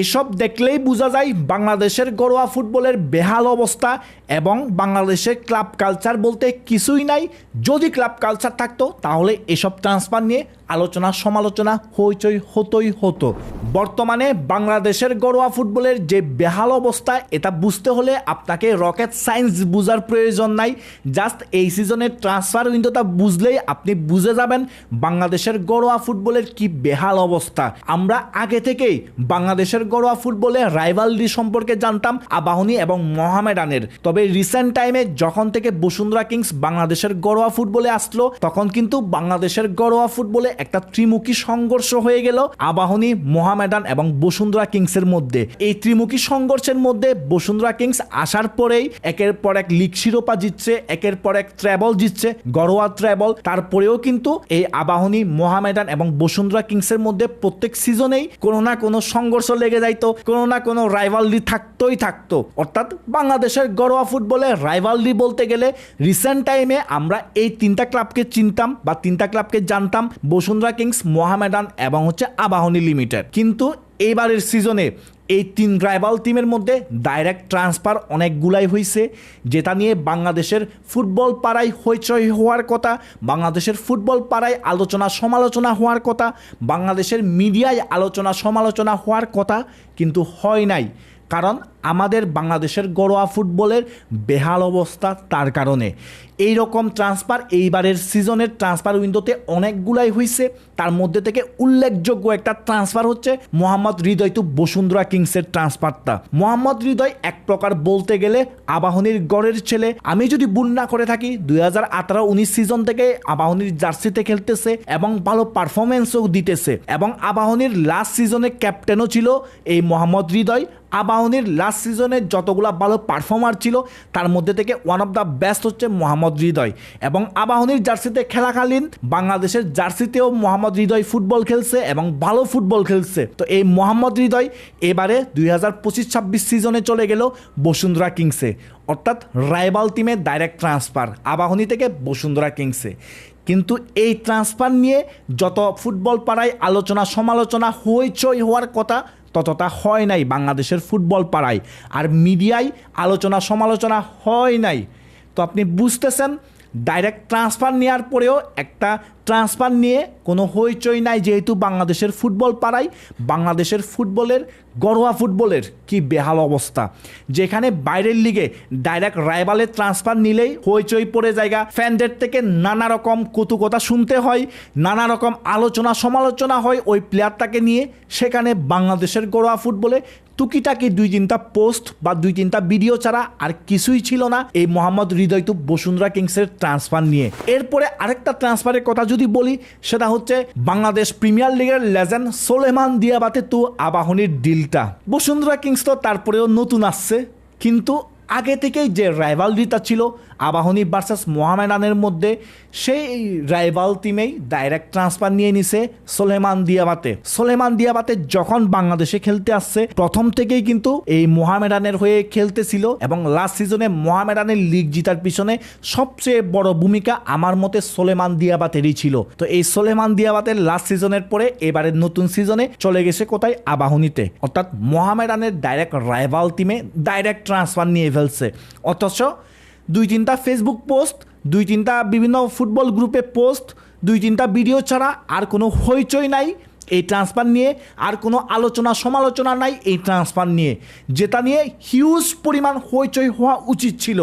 এসব দেখলেই বোঝা যায় বাংলাদেশের ঘরোয়া ফুটবলের বেহাল অবস্থা এবং বাংলাদেশের ক্লাব কালচার বলতে কিছুই নাই। যদি ক্লাব কালচার থাকতো, তাহলে এসব ট্রান্সফার নিয়ে আলোচনা সমালোচনা হইচই হতোই হতো। বর্তমানে বাংলাদেশের ঘরোয়া ফুটবলের যে বেহাল অবস্থা, এটা বুঝতে হলে আপনাকে রকেট সায়েন্স বোঝার প্রয়োজন নাই। জাস্ট এই সিজনের ট্রান্সফার উইন্ডোটা বুঝলেই আপনি বুঝে যাবেন বাংলাদেশের ঘরোয়া ফুটবলের কি বেহাল অবস্থা। আমরা আগে থেকেই বাংলাদেশের ঘরোয়া ফুটবলে রাইভালরি সম্পর্কে জানতাম আবাহনী এবং মোহামেডানের। তবে রিসেন্ট টাইমে যখন থেকে বসুন্ধরা কিংস বাংলাদেশের ঘরোয়া ফুটবলে আসলো, তখন কিন্তু বাংলাদেশের ঘরোয়া ফুটবলে একটা ত্রিমুখী সংঘর্ষ হয়ে গেল আবাহনী, মোহামেডান এবং বসুন্ধরা কিংসের মধ্যে। এই ত্রিমুখী সংঘর্ষের মধ্যে বসুন্ধরা কিংস আসার পরেই একের পর এক লিগ শিরোপা জিতছে, একের পর এক ট্র্যাবল জিতছে, ঘরোয়া ট্র্যাবল তারপরেও কিন্তু এই আবাহনী, মোহামেডান এবং বসুন্ধরা কিংসের মধ্যে প্রত্যেক সিজনেই কোনো না কোনো সংঘর্ষ লেগে যাইতো, কোনো না কোনো রাইভালরি থাকতোই থাকতো। অর্থাৎ বাংলাদেশের ঘরোয়া ফুটবলে রাইভালরি বলতে গেলে রিসেন্ট টাইমে আমরা এই তিনটা ক্লাবকে চিনতাম বা তিনটা ক্লাবকে জানতাম, বসুন্ধরা কিংস, মোহামেডান এবং হচ্ছে আবাহনী লিমিটেড। কিন্তু এইবারের সিজনে এই তিন রাইভাল টিমের মধ্যে ডাইরেক্ট ট্রান্সফার অনেকগুলাই হয়েছে যেটা নিয়ে বাংলাদেশের ফুটবল পাড়ায় হইচই হওয়ার কথা, বাংলাদেশের ফুটবল পাড়ায় আলোচনা সমালোচনা হওয়ার কথা, বাংলাদেশের মিডিয়ায় আলোচনা সমালোচনা হওয়ার কথা কিন্তু হয় নাই। কারণ আমাদের বাংলাদেশের ঘরোয়া ফুটবলের বেহাল অবস্থা তার কারণে। এই রকম ট্রান্সফার এইবারের সিজনের ট্রান্সফার উইন্ডোতে অনেকগুলাই হয়েছে তার মধ্যে থেকে উল্লেখযোগ্য একটা ট্রান্সফার হচ্ছে মোহাম্মদ হৃদয় টু বসুন্ধরা কিংসের ট্রান্সফারটা মোহাম্মদ হৃদয় এক প্রকার বলতে গেলে আবাহনীর গড়ের ছেলে। আমি যদি ভুল না করে থাকি, দুই হাজার আঠারো উনিশ সিজন থেকে আবাহনীর জার্সিতে খেলতেছে এবং ভালো পারফরমেন্সও দিতেছে। এবং আবাহনীর লাস্ট সিজনে ক্যাপ্টেনও ছিল এই মোহাম্মদ হৃদয়। আবাহনীর লাস্ট সিজনে যতগুলো ভালো পারফর্মার ছিল, তার মধ্যে থেকে ওয়ান অফ দ্য বেস্ট হচ্ছে মোহাম্মদ হৃদয়। এবং আবাহনীর জার্সিতে খেলাকালীন বাংলাদেশের জার্সিতেও মোহাম্মদ হৃদয় ফুটবল খেলছে এবং ভালো ফুটবল খেলছে। তো এই মোহাম্মদ হৃদয় এবারে দুই হাজার পঁচিশ ছাব্বিশ সিজনে চলে গেল বসুন্ধরা কিংসে। অর্থাৎ রাইবাল টিমে ডাইরেক্ট ট্রান্সফার আবাহনী থেকে বসুন্ধরা কিংসে। কিন্তু এই ট্রান্সফার নিয়ে যত ফুটবল পাড়ায় আলোচনা সমালোচনা হইচই হওয়ার কথা ততটা হয় নাই বাংলাদেশের ফুটবল পাড়ায়। আর মিডিয়ায় আলোচনা সমালোচনা হয় নাই। তো আপনি বুঝতেছেন ডাইরেক্ট ট্রান্সফার নেওয়ার পরেও একটা ট্রান্সফার নিয়ে কোনো হইচই নাই যেহেতু বাংলাদেশের ফুটবল পাড়ায়, বাংলাদেশের ফুটবলের ঘরোয়া ফুটবলের কি বেহাল অবস্থা। যেখানে বাইরের লিগে ডাইরেক্ট রাইভালের ট্রান্সফার নিলেই হইচই পড়ে জায়গা। ফ্যানদের থেকে নানা রকম কতুকতা শুনতে হয়, নানা রকম আলোচনা সমালোচনা হয় ওই প্লেয়ারটাকে নিয়ে। সেখানে বাংলাদেশের ঘরোয়া ফুটবলে টুকিটাকি দুই তিনটা পোস্ট বা দুই তিনটা ভিডিও ছাড়া আর কিছুই ছিল না এই মোহাম্মদ হৃদয় তো বসুন্ধরা কিংসের ট্রান্সফার নিয়ে। এরপরে আরেকটা ট্রান্সফারের কথা যদি বলি, সেটা হচ্ছে বাংলাদেশ প্রিমিয়ার লিগের লেজেন্ড সোলেমান দিয়াবাতে তু আবাহনীর ডিলটা বসুন্ধরা কিংস তো তারপরেও নতুন আসছে, কিন্তু আগে থেকেই যে রাইভালরিটা ছিল, আবাহনী ভার্সাস মোহামেডানের মধ্যে, সেই রাইভাল টিমেই ডাইরেক্ট ট্রান্সফার নিয়ে নিছে সোলেমান দিয়াবাতে। সোলেমান দিয়াবাতে যখন বাংলাদেশে খেলতে আসছে, প্রথম থেকেই কিন্তু এই মোহামেডানের হয়ে খেলতেছিল এবং লাস্ট সিজনে মোহামেডানের লিগ জিতার পিছনে সবচেয়ে বড় ভূমিকা আমার মতে সোলেমান দিয়াবাতেরই ছিল। তো এই সোলেমান দিয়াবাতের লাস্ট সিজনের পরে এবারের নতুন সিজনে চলে গেছে কোথায়? আবাহনীতে। অর্থাৎ মোহামেডানের ডাইরেক্ট রাইভাল টিমে ডাইরেক্ট ট্রান্সফার নিয়ে ফেলছে অথচ দুই তিনটা ফেসবুক পোস্ট দুই তিনটা বিভিন্ন ফুটবল গ্রুপে পোস্ট দুই তিনটা ভিডিও ছাড়া আর কোনো হইচই নাই এই ট্রান্সফার নিয়ে, আর কোনো আলোচনা, সমালোচনা নাই এই ট্রান্সফার নিয়ে। যেটা নিয়ে হিউজ পরিমাণ হইচই হওয়া উচিত ছিল।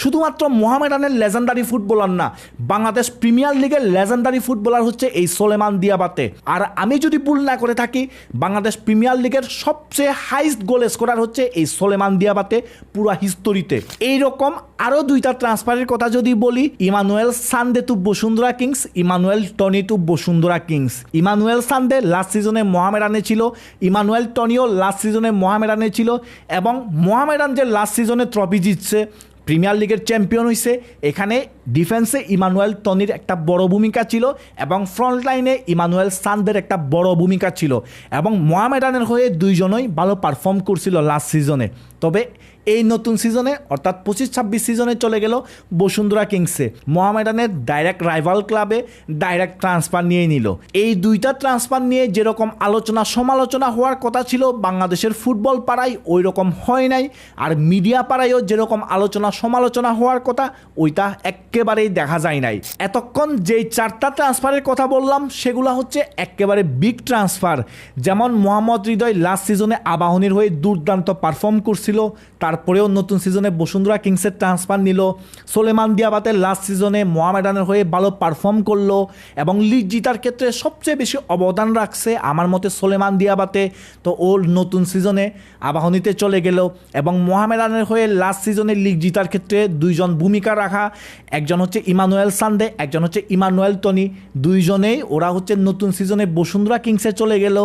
শুধুমাত্র মোহামেডানের লেজেন্ডারি ফুটবলার না, বাংলাদেশ প্রিমিয়ার লিগের লেজেন্ডারি ফুটবলার হচ্ছে এই সোলেমান দিয়াবাতে। আর আমি যদি ভুল না করে থাকি, বাংলাদেশ প্রিমিয়ার লিগের সবচেয়ে হাইস্ট গোল স্কোরার হচ্ছে এই সোলেমান দিয়াবাতে পুরো হিস্টোরিতে এইরকম আরও দুইটা ট্রান্সফারের কথা যদি বলি, Emmanuel Sunday to Bashundhara Kings, Emmanuel Tony to Bashundhara Kings. Emmanuel Sunday last সিজনে মোহামেডানে ছিল, ইমানুয়েল টনিও লাস্ট সিজনে মোহামেডানে ছিল, এবং মোহামেডান যে লাস্ট সিজনে ট্রফি জিতছে প্রিমিয়ার লিগের চ্যাম্পিয়ন হয়েছে এখানে ডিফেন্সে ইমানুয়েল টনির একটা বড় ভূমিকা ছিল এবং ফ্রন্ট লাইনে ইমানুয়েল সানদের একটা বড় ভূমিকা ছিল এবং মোহামেডানের হয়ে দুইজনই ভালো পারফর্ম করছিল লাস্ট সিজনে তবে এই নতুন সিজনে অর্থাৎ পঁচিশ ছাব্বিশ সিজনে চলে গেল বসুন্ধরা কিংসে। মোহামেডানের ডাইরেক্ট রাইভাল ক্লাবে ডাইরেক্ট ট্রান্সফার নিয়ে নিল। এই দুইটা ট্রান্সফার নিয়ে যেরকম আলোচনা সমালোচনা হওয়ার কথা ছিল, বাংলাদেশের ফুটবল পাড়ায় ওই রকম হয় নাই। আর মিডিয়া পাড়ায়ও যেরকম আলোচনা সমালোচনা হওয়ার কথা, ওইটা একেবারেই দেখা যায় নাই। এতক্ষণ যেই চারটা ট্রান্সফারের কথা বললাম, সেগুলো হচ্ছে একেবারে বিগ ট্রান্সফার যেমন মোহাম্মদ হৃদয় লাস্ট সিজনে আবাহনীর হয়ে দুর্দান্ত পারফর্ম করছিল, তারপরেও নতুন সিজনে বসুন্ধরা কিংসের ট্রান্সফার নিল। সোলেমান দিয়াবাতের লাস্ট সিজনে মোহামেডানের হয়ে ভালো পারফর্ম করল এবং লিগ জিতার ক্ষেত্রে সবচেয়ে বেশি অবদান রাখছে আমার মতে সোলেমান দিয়াবাতে। তো ওর নতুন সিজনে আবাহনীতে চলে গেল এবং মোহামেডানের হয়ে লাস্ট সিজনে লিগ জিতার ক্ষেত্রে দুইজন ভূমিকা রাখা, একজন হচ্ছে ইমানুয়েল সান্দে, একজন হচ্ছে ইমানুয়েল টনি। দুইজনেই, ওরা হচ্ছে নতুন সিজনে বসুন্ধরা কিংসে চলে গেল।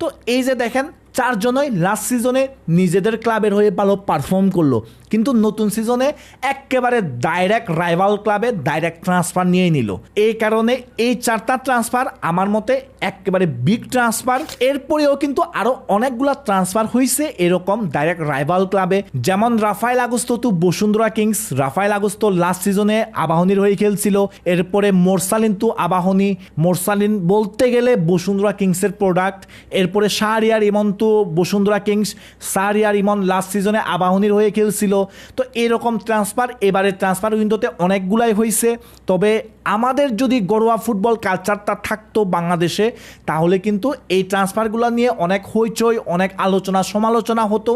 তো এই যে দেখেন, চারজনই লাস্ট সিজনে নিজেদের ক্লাবের হয়ে ভালো পারফর্ম করল। কিন্তু নতুন সিজনে একেবারে ডাইরেক্ট রাইভাল ক্লাবে ডাইরেক্ট ট্রান্সফার নিয়ে নিল। এই কারণে এই চারটা ট্রান্সফার আমার মতে একেবারে বিগ ট্রান্সফার এরপরেও কিন্তু আরও অনেকগুলা ট্রান্সফার হয়েছে এরকম ডাইরেক্ট রাইভাল ক্লাবে যেমন Rafael Augusto to Bashundhara Kings. Rafael Augusto last সিজনে আবাহনীর হয়ে খেলছিল। এরপরে মোরসালিন টু আবাহনী। মোরসালিন বলতে গেলে বসুন্ধরা কিংসের প্রোডাক্ট এরপরে Shahriar Emon to Bashundhara Kings. Shahriar Emon last সিজনে আবাহনীর হয়ে খেলছিল। তো এরকম ট্রান্সফার এবারে ট্রান্সফার উইন্ডোতে অনেকগুলাই হয়েছে তবে আমাদের যদি ঘরোয়া ফুটবল কালচারটা থাকতো বাংলাদেশে, তাহলে কিন্তু এই ট্রান্সফারগুলো নিয়ে অনেক হইচই, অনেক আলোচনা, সমালোচনা হতো।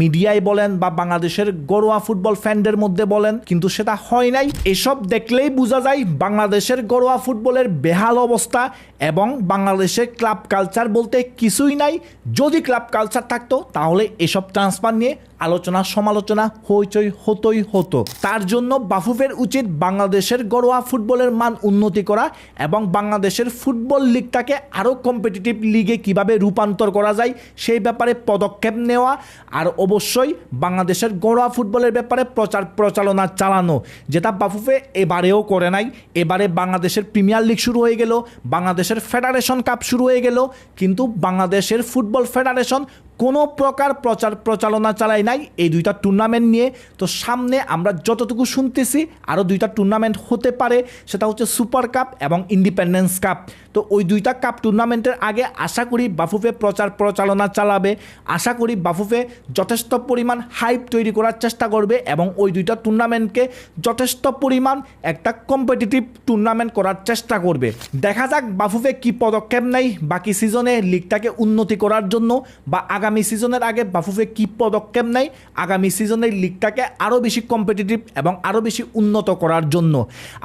মিডিয়ায় বলেন বা বাংলাদেশের ঘরোয়া ফুটবল ফ্যানদের মধ্যে বলেন, কিন্তু সেটা হয় নাই। এসব দেখলেই বোঝা যায় বাংলাদেশের ঘরোয়া ফুটবলের বেহাল অবস্থা এবং বাংলাদেশের ক্লাব কালচার বলতে কিছুই নাই। যদি ক্লাব কালচার থাকতো, তাহলে এসব ট্রান্সফার নিয়ে আলোচনা, সমালোচনা হইচই হতোই হতো। তার জন্য বাফুফের উচিত বাংলাদেশের ঘরোয়া ফুটবলের মান উন্নতি করা এবং বাংলাদেশের ফুটবল লিগটাকে আরও কম্পিটিটিভ লিগে কীভাবে রূপান্তর করা যায় সেই ব্যাপারে পদক্ষেপ নেওয়া আর অবশ্যই বাংলাদেশের ঘরোয়া ফুটবলের ব্যাপারে প্রচার প্রচারণা চালানো, যেটা বাফুফে এবারেও করে নাই। এবারে বাংলাদেশের প্রিমিয়ার লিগ শুরু হয়ে গেল, বাংলাদেশের ফেডারেশন কাপ শুরু হয়ে গেল, কিন্তু বাংলাদেশের ফুটবল ফেডারেশন কোনো প্রকার প্রচার প্রচারণা চালায় নাই। এই দুইটা টুর্নামেন্ট নিয়ে। তো সামনে আমরা যতটুকু শুনতেছি, আরও দুইটা টুর্নামেন্ট হতে পারে। সেটা হচ্ছে সুপার কাপ এবং ইন্ডিপেন্ডেন্স কাপ তো ওই দুইটা কাপ টুর্নামেন্টের আগে আশা করি বাফুফে প্রচার প্রচারণা চালাবে। আশা করি বাফুফে যথেষ্ট পরিমাণ হাইপ তৈরি করার চেষ্টা করবে এবং ওই দুইটা টুর্নামেন্টকে যথেষ্ট পরিমাণ একটা কম্পিটিটিভ টুর্নামেন্ট করার চেষ্টা করবে। দেখা যাক বাফুফে কি পদক্ষেপ নেয়। বাকি সিজনে লিগটাকে উন্নতি করার জন্য বা আগামী সিজনের আগে বাফুফে কি পদক্ষেপ নেয়? আগামী সিজনের লিগটাকে আরও বেশি কম্পিটিটিভ এবং আরও বেশি উন্নত করার জন্য।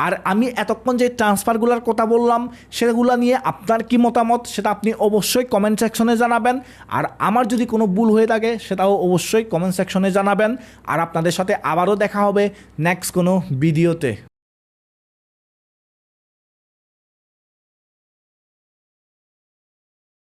আর আমি এতক্ষণ যে ট্রান্সফারগুলোর কথা বললাম, সেগুলো নিয়ে আপনার কি মতামত? সেটা আপনি অবশ্যই কমেন্ট সেকশনে জানাবেন। আর আমার যদি কোনো ভুল হয়ে থাকে, সেটাও অবশ্যই কমেন্ট সেকশনে জানাবেন। আর আপনাদের সাথে আবারও দেখা হবে নেক্সট কোনো ভিডিওতে